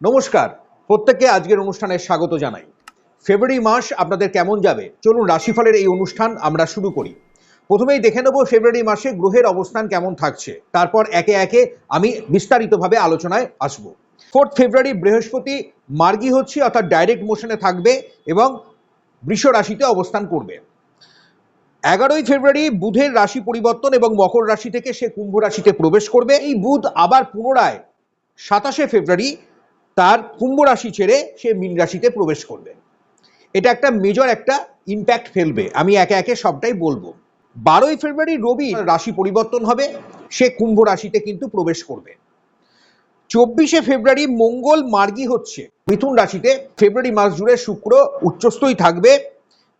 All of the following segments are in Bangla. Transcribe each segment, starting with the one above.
নমস্কার। প্রত্যেককে আজকের অনুষ্ঠানে স্বাগত জানাই। ফেব্রুয়ারি মাস আপনাদের কেমন যাবে? চলুন রাশিফলের এই অনুষ্ঠান আমরা শুরু করি। প্রথমেই দেখে নেব ফেব্রুয়ারি মাসে গ্রহের অবস্থান কেমন থাকছে। তারপর একে একে আমি বিস্তারিতভাবে আলোচনায় আসব। ফোর্থ ফেব্রুয়ারি বৃহস্পতি মার্গী হচ্ছে, অর্থাৎ ডাইরেক্ট মোশনে থাকবে এবং বৃষ রাশিতে অবস্থান করবে। এগারোই ফেব্রুয়ারি বুধের রাশি পরিবর্তন এবং মকর রাশি থেকে সে কুম্ভ রাশিতে প্রবেশ করবে। এই বুধ আবার পুনরায় সাতাশে ফেব্রুয়ারি তার কুম্ভ রাশি ছেড়ে সে মীন রাশিতে প্রবেশ করবে। এটা একটা মেজর একটা ইম্প্যাক্ট ফেলবে। আমি একে একে সবটাই বলব। বারোই ফেব্রুয়ারি রবি রাশি পরিবর্তন হবে। সে কুম্ভ রাশিতে কিন্তু প্রবেশ করবে। চব্বিশে ফেব্রুয়ারি মঙ্গল মার্গী হচ্ছে। মিথুন রাশিতে ফেব্রুয়ারি মাস জুড়ে শুক্র উচ্চস্থই থাকবে।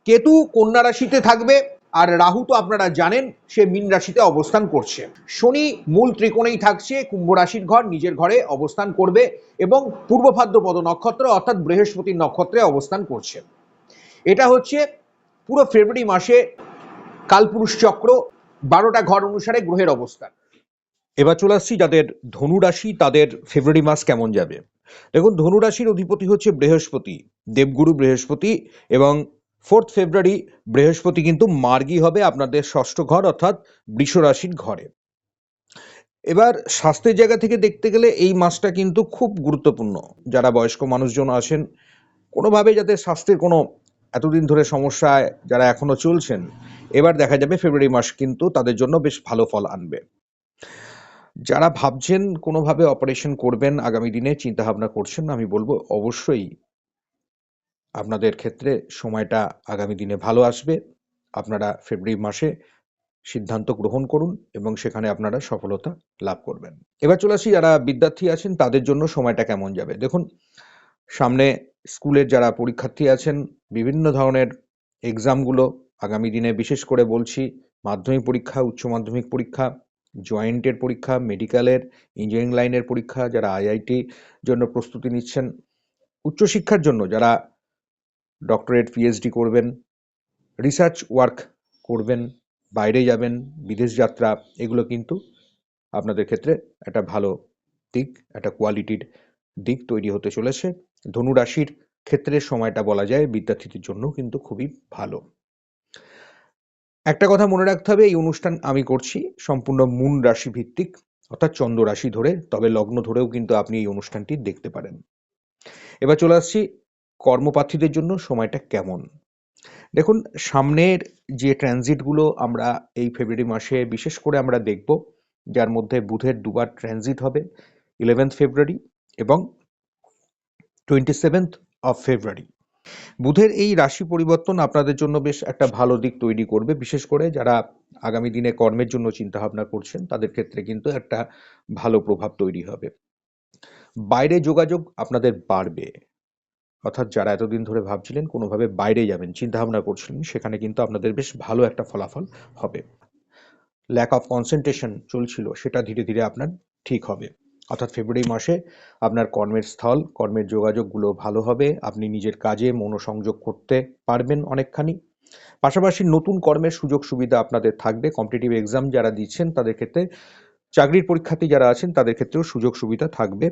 কেতু কন্যা রাশিতে থাকবে। আর রাহু তো আপনারা জানেন, সে মীন রাশিতে অবস্থান করছে। শনি মূল ত্রিকোণেই থাকছে, কুম্ভ রাশির ঘর, নিজের ঘরে অবস্থান করবে এবং পূর্ব ভাদ্রপদ নক্ষত্র অর্থাৎ বৃহস্পতির নক্ষত্রে অবস্থান করছে। এটা হচ্ছে পুরো ফেব্রুয়ারি মাসে কালপুরুষ চক্র, বারোটা ঘর অনুসারে গ্রহের অবস্থান। এবার চলে আসছি যাদের ধনুরাশি তাদের ফেব্রুয়ারি মাস কেমন যাবে? দেখুন ধনুরাশির অধিপতি হচ্ছে বৃহস্পতি, দেবগুরু বৃহস্পতি এবং ফোর্থ ফেব্রুয়ারি বৃহস্পতি কিন্তু মার্গী হবে আপনাদের ষষ্ঠ ঘর, অর্থাৎ বৃষরাশির ঘরে। এবার স্বাস্থ্যের জায়গা থেকে দেখতে গেলে এই মাসটা কিন্তু খুব গুরুত্বপূর্ণ। যারা বয়স্ক মানুষজন আছেন কোনোভাবে যাতে স্বাস্থ্যের কোনো এতদিন ধরে সমস্যায় যারা এখনও চলছেন, এবার দেখা যাবে ফেব্রুয়ারি মাস কিন্তু তাদের জন্য বেশ ভালো ফল আনবে। যারা ভাবছেন কোনোভাবে অপারেশন করবেন, আগামী দিনে চিন্তা ভাবনা করছেন, আমি বলব অবশ্যই আপনাদের ক্ষেত্রে সময়টা আগামী দিনে ভালো আসবে। আপনারা ফেব্রুয়ারি মাসে সিদ্ধান্ত গ্রহণ করুন এবং সেখানে আপনারা সফলতা লাভ করবেন। এবার চলে আসি, যারা বিদ্যার্থী আছেন, তাদের জন্য সময়টা কেমন যাবে? দেখুন, সামনে স্কুলের যারা পরীক্ষার্থী আছেন, বিভিন্ন ধরনের এক্সামগুলো আগামী দিনে বিশেষ করে বলছি, মাধ্যমিক পরীক্ষা, উচ্চ মাধ্যমিক পরীক্ষা, জয়েন্টের পরীক্ষা, মেডিকেলের, ইঞ্জিনিয়ারিং লাইনের পরীক্ষা, যারা আইআইটি জন্য প্রস্তুতি নিচ্ছেন, উচ্চশিক্ষার জন্য যারা ডক্টরেট পিএইচডি করবেন রিসার্চ ওয়ার্ক করবেন, বাইরে যাবেন, বিদেশ যাত্রা, এগুলো কিন্তু আপনাদের ক্ষেত্রে একটা ভালো দিক, একটা কোয়ালিটির দিক তৈরি হতে চলেছে। ধনু রাশির ক্ষেত্রে সময়টা বলা যায়, বিদ্যার্থীদের জন্য কিন্তু খুবই ভালো। একটা কথা মনে রাখতে হবে, এই অনুষ্ঠান আমি করছি সম্পূর্ণ মুন রাশি ভিত্তিক অর্থাৎ চন্দ্র রাশি ধরে, তবে লগ্ন ধরেও কিন্তু আপনি এই অনুষ্ঠানটি দেখতে পারেন। এবার চলে আসছি কর্মপ্রার্থীদের জন্য সময়টা কেমন? দেখুন, সামনের যে ট্রানজিটগুলো আমরা এই ফেব্রুয়ারি মাসে বিশেষ করে আমরা দেখব, যার মধ্যে বুধের দুবার ট্রানজিট হবে ইলেভেন্থ ফেব্রুয়ারি এবং টোয়েন্টি সেভেন্থ অফ ফেব্রুয়ারি বুধের এই রাশি পরিবর্তন আপনাদের জন্য বেশ একটা ভালো দিক তৈরি করবে, বিশেষ করে যারা আগামী দিনে কর্মের জন্য চিন্তা ভাবনা করছেন, তাদের ক্ষেত্রে কিন্তু একটা ভালো প্রভাব তৈরি হবে। বাইরে যোগাযোগ আপনাদের বাড়বে। অর্থাৎ যারা এতদিন ধরে ভাবছিলেন কোনোভাবে বাইরে যাবেন চিন্তা ভাবনা করছিলেন, সেখানে কিন্তু আপনাদের বেশ ভালো একটা ফলাফল হবে। ল্যাক অফ কনসেন্ট্রেশন চলছিল, সেটা ধীরে ধীরে আপনার ঠিক হবে। অর্থাৎ ফেব্রুয়ারি মাসে আপনার কর্মের স্থল, কর্মের যোগাযোগগুলো ভালো হবে, আপনি নিজের কাজে মনোসংযোগ করতে পারবেন অনেকখানি। পাশাপাশি নতুন কর্মের সুযোগ সুবিধা আপনাদের থাকবে কম্পিটিটিভ এক্সাম যারা দিচ্ছেন, তাদের ক্ষেত্রে চাকরির পরীক্ষার্থী যারা আছেন, তাদের ক্ষেত্রেও সুযোগ সুবিধা থাকবে।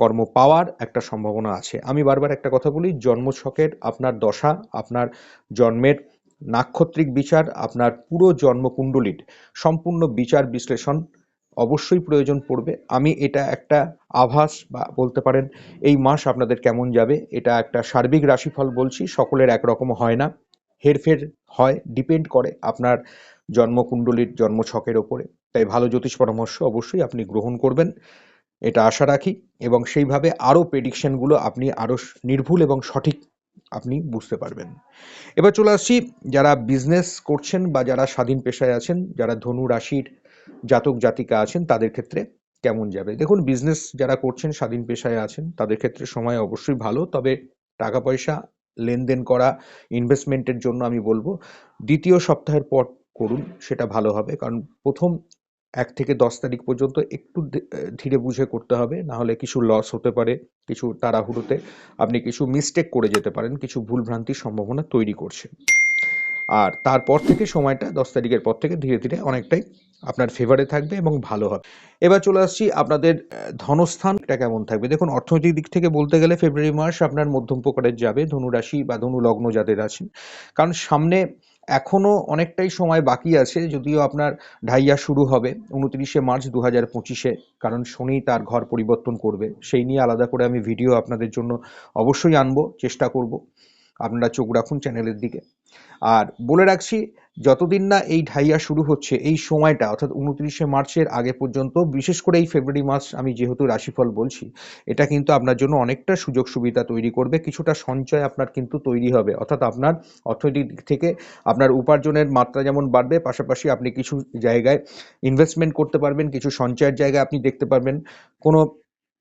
কর্ম পাওয়ার একটা সম্ভাবনা আছে। আমি বারবার একটা কথা বলি জন্মছকের আপনার দশা, আপনার জন্মের নাক্ষত্রিক বিচার, আপনার পুরো জন্মকুণ্ডলীর সম্পূর্ণ বিচার বিশ্লেষণ অবশ্যই প্রয়োজন পড়বে। আমি এটা একটা আভাস বা বলতে পারেন, এই মাস আপনাদের কেমন যাবে? এটা একটা সার্বিক রাশিফল বলছি, সকলের একরকম হয় না। হেরফের হয়, ডিপেন্ড করে আপনার জন্মকুণ্ডলীর জন্মছকের ওপরে। তাই ভালো জ্যোতিষ পরামর্শ অবশ্যই আপনি গ্রহণ করবেন। এটা আশা রাখি এবং সেইভাবে আরও প্রেডিকশনগুলো আপনি আরও নির্ভুল এবং সঠিক আপনি বুঝতে পারবেন। এবার চলে আসছি যারা বিজনেস করছেন বা যারা স্বাধীন পেশায় আছেন, যারা ধনু রাশির জাতক জাতিকা আছেন, তাদের ক্ষেত্রে কেমন যাবে? দেখুন বিজনেস যারা করছেন, স্বাধীন পেশায় আছেন, তাদের ক্ষেত্রে সময় অবশ্যই ভালো, তবে টাকা পয়সা লেনদেন করা ইনভেস্টমেন্টের জন্য আমি বলব, দ্বিতীয় সপ্তাহের পর করুন, সেটা ভালো হবে। কারণ প্রথম এক থেকে দশ তারিখ পর্যন্ত একটু ধীরে বুঝে করতে হবে। না হলে কিছু লস হতে পারে, কিছু তাড়াহুড়োতে। আপনি কিছু মিস্টেক করে যেতে পারেন, কিছু ভুলভ্রান্তির সম্ভাবনা তৈরি করছে। আর তারপর থেকে সময়টা দশ তারিখের পর থেকে ধীরে ধীরে অনেকটাই আপনার ফেভারে থাকবে এবং ভালো হবে। এবার চলে আসছি আপনাদের ধনস্থানটা কেমন থাকবে? দেখুন, অর্থনৈতিক দিক থেকে বলতে গেলে ফেব্রুয়ারি মাস আপনার মধ্যম প্রকারের যাবে। ধনু রাশি বা ধনু লগ্ন যাদের আছেন। কারণ সামনে এখনও অনেকটাই সময় বাকি আছে, যদিও আপনার ঢাইয়া শুরু হবে উনত্রিশে মার্চ দু হাজার পঁচিশে, কারণ শনি তার ঘর পরিবর্তন করবে। সেই নিয়ে আলাদা করে আমি ভিডিও আপনাদের জন্য অবশ্যই আনব, চেষ্টা করব। আপনারা চোখ রাখুন চ্যানেলের দিকে। আর বলে রাখছি, যতদিন না এই ঢাইয়া শুরু হচ্ছে, এই সময়টা, অর্থাৎ উনত্রিশে মার্চের আগে পর্যন্ত, বিশেষ করে এই ফেব্রুয়ারি মাস আমি যেহেতু রাশিফল বলছি, এটা কিন্তু আপনার জন্য অনেকটা সুযোগ সুবিধা তৈরি করবে, কিছুটা সঞ্চয় আপনার কিন্তু তৈরি হবে। অর্থাৎ আপনার অর্থনৈতিক দিক থেকে আপনার উপার্জনের মাত্রা যেমন বাড়বে, পাশাপাশি আপনি কিছু জায়গায় ইনভেস্টমেন্ট করতে পারবেন, কিছু সঞ্চয়ের জায়গায় আপনি দেখতে পারবেন। কোনো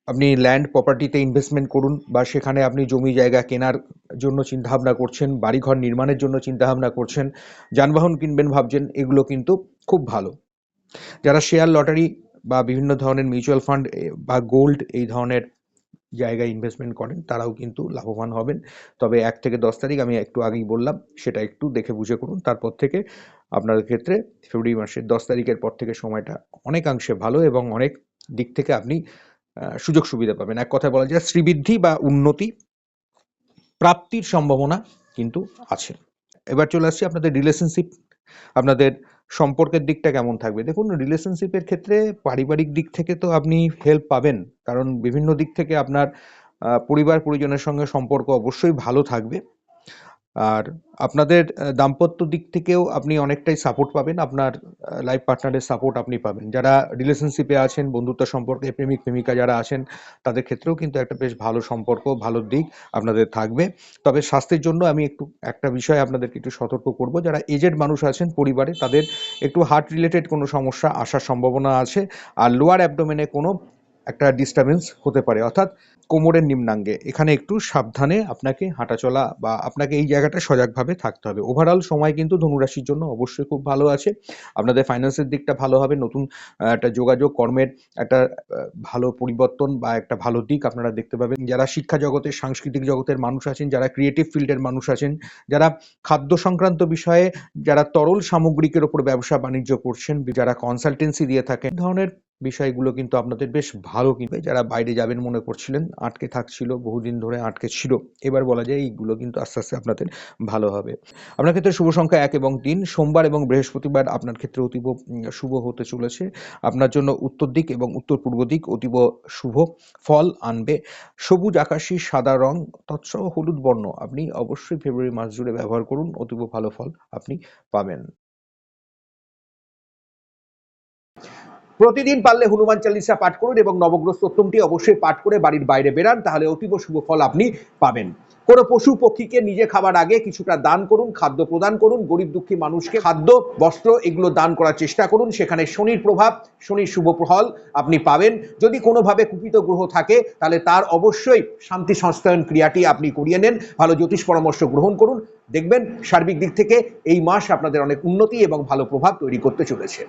আপনি ল্যান্ড প্রপার্টিতে ইনভেস্টমেন্ট করুন বা সেখানে আপনি জমি, জায়গা কেনার জন্য চিন্তাভাবনা করছেন, বাড়িঘর নির্মাণের জন্য চিন্তাভাবনা করছেন, যানবাহন কিনবেন ভাবছেন, এগুলো কিন্তু খুব ভালো। যারা শেয়ার লটারি বা বিভিন্ন ধরনের মিউচুয়াল ফান্ড বা গোল্ড এই ধরনের জায়গায় ইনভেস্টমেন্ট করেন, তারাও কিন্তু লাভবান হবেন। তবে এক থেকে দশ তারিখ আমি একটু আগেই বললাম, সেটা একটু দেখে বুঝে করুন। তারপর থেকে আপনার ক্ষেত্রে ফেব্রুয়ারি মাসের দশ তারিখের পর থেকে সময়টা অনেকাংশে ভালো এবং অনেক দিক থেকে আপনি সুযোগ সুবিধা পাবেন। এক কথায় বলা যায় শ্রীবৃদ্ধি বা উন্নতি প্রাপ্তির সম্ভাবনা কিন্তু আছে। এবার চলে আসছি আপনাদের রিলেশনশিপ আপনাদের সম্পর্কের দিকটা কেমন থাকবে? দেখুন রিলেশনশিপের ক্ষেত্রে পারিবারিক দিক থেকে তো আপনি হেল্প পাবেন, কারণ বিভিন্ন দিক থেকে আপনার পরিবার পরিজনের সঙ্গে সম্পর্ক অবশ্যই ভালো থাকবে। আর আপনাদের দাম্পত্য দিক থেকেও আপনি অনেকটাই সাপোর্ট পাবেন। আপনার লাইফ পার্টনারের সাপোর্ট আপনি পাবেন। যারা রিলেশনশিপে আছেন, বন্ধুত্ব সম্পর্কে, প্রেমিক, প্রেমিকা যারা আছেন, তাদের ক্ষেত্রেও কিন্তু একটা বেশ ভালো সম্পর্ক, ভালো দিক আপনাদের থাকবে। তবে স্বাস্থ্যের জন্য আমি একটু, একটা বিষয় আপনাদেরকে একটু সতর্ক করব। যারা এজেড মানুষ আছেন পরিবারে, তাদের একটু হার্ট রিলেটেড কোনো সমস্যা আসার সম্ভাবনা আছে। আর লোয়ার অ্যাবডোমেনে কোনো একটা ডিস্টারবেন্স হতে পারে। অর্থাৎ কোমরের নিম্নাঙ্গে। এখানে একটু সাবধানে আপনাকে হাঁটাচলা বা আপনাকে এই জায়গাটা সজাগভাবে থাকতে হবে। ওভারঅল সময় কিন্তু ধনুরাশির জন্য অবশ্যই খুব ভালো আছে। আপনাদের ফাইন্যান্সের দিকটা ভালো হবে, নতুন একটা যোগাযোগ, কর্মের একটা ভালো পরিবর্তন বা একটা ভালো দিক আপনারা দেখতে পাবেন। যারা শিক্ষা জগতের, সাংস্কৃতিক জগতের মানুষ আছেন, যারা ক্রিয়েটিভ ফিল্ডের মানুষ আছেন, যারা খাদ্য সংক্রান্ত বিষয়ে, যারা তরল সামগ্রিকের ওপর ব্যবসা বাণিজ্য করছেন, যারা কনসালটেন্সি দিয়ে থাকেন, ধরনের বিষয়গুলো কিন্তু আপনাদের বেশ ভালো কিন্তু। যারা বাইরে যাবেন মনে করছিলেন, আটকে থাকছিল, বহুদিন ধরে আটকে ছিল, এবার বলা যায় এইগুলো কিন্তু আস্তে আস্তে আপনাদের ভালো হবে। আপনার ক্ষেত্রে শুভ সংখ্যা এক এবং তিন, সোমবার এবং বৃহস্পতিবার আপনার ক্ষেত্রে অতীব শুভ হতে চলেছে। আপনার জন্য উত্তর দিক এবং উত্তর পূর্ব দিক অতীব শুভ ফল আনবে। সবুজ আকাশী, সাদা রং, তৎসহ হলুদ বর্ণ আপনি অবশ্যই ফেব্রুয়ারি মাস জুড়ে ব্যবহার করুন, অতীব ভালো ফল আপনি পাবেন। প্রতিদিন পারলে হনুমান চালিসা পাঠ করুন এবং নবগ্রহ স্তোত্রমটি অবশ্যই পাঠ করে বাড়ির বাইরে বেরান তাহলে অতীব শুভ ফল আপনি পাবেন। কোনো পশু পক্ষীকে নিজে খাবার আগে কিছুটা দান করুন, খাদ্য প্রদান করুন, গরিব দুঃখী মানুষকে খাদ্য, বস্ত্র এগুলো দান করার চেষ্টা করুন। সেখানে শনির প্রভাব, শনির শুভ ফল আপনি পাবেন। যদি কোনোভাবে কুপিত গ্রহ থাকে, তাহলে তার অবশ্যই শান্তি সংস্থায়ন ক্রিয়াটি আপনি করিয়ে নেন। ভালো জ্যোতিষ পরামর্শ গ্রহণ করুন। দেখবেন সার্বিক দিক থেকে এই মাস আপনাদের অনেক উন্নতি এবং ভালো প্রভাব তৈরি করতে চলেছে।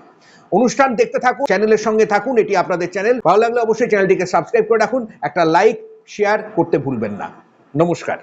অনুষ্ঠান দেখতে থাকুন, চ্যানেলের সঙ্গে থাকুন, এটি আপনাদের চ্যানেল। ভালো লাগলে অবশ্যই চ্যানেলটিকে সাবস্ক্রাইব করে রাখুন, একটা লাইক, শেয়ার করতে ভুলবেন না। নমস্কার।